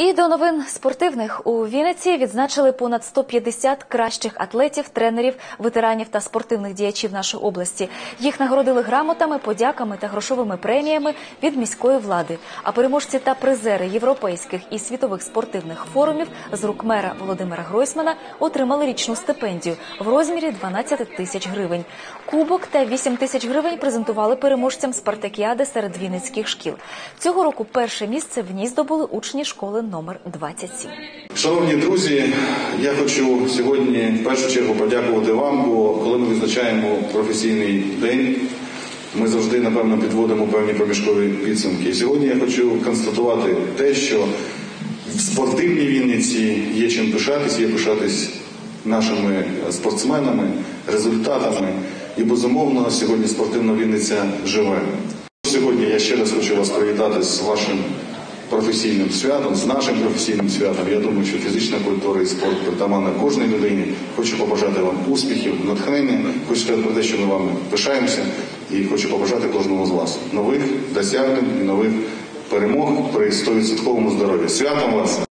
І до новин спортивних у Вінниці відзначили понад 150 кращих атлетів, тренерів, ветеранів та спортивних діячів нашої області. Їх нагородили грамотами, подяками та грошовими преміями від міської влади. А переможці та призери європейських і світових спортивних форумів з рук мера Володимира Гройсмана отримали річну стипендію в розмірі 12 тисяч гривень. Кубок та 8 тисяч гривень презентували переможцям спартакіади серед вінницьких шкіл. Цього року перше місце в ній здобули учні школи номер 27. Шановні друзі, я хочу сьогодні в першу чергу подякувати вам, бо коли ми відзначаємо професійний день, ми завжди, напевно, підводимо певні проміжкові підсумки. І сьогодні я хочу констатувати те, що в спортивній Вінниці є чим пишатись, є пишатись нашими спортсменами, результатами. І безумовно сьогодні спортивна Вінниця живе. Сьогодні я ще раз хочу вас привітати з вашим професійним святом, з нашим професійним святом. Я думаю, що фізична культура і спорт притаманна кожній людині. Хочу побажати вам успіхів, натхнення. Хочу сказати про те, що ми вами пишаємося, і хочу побажати кожному з вас нових досягнень і нових перемог при 100% здоров'ї. Святом вас!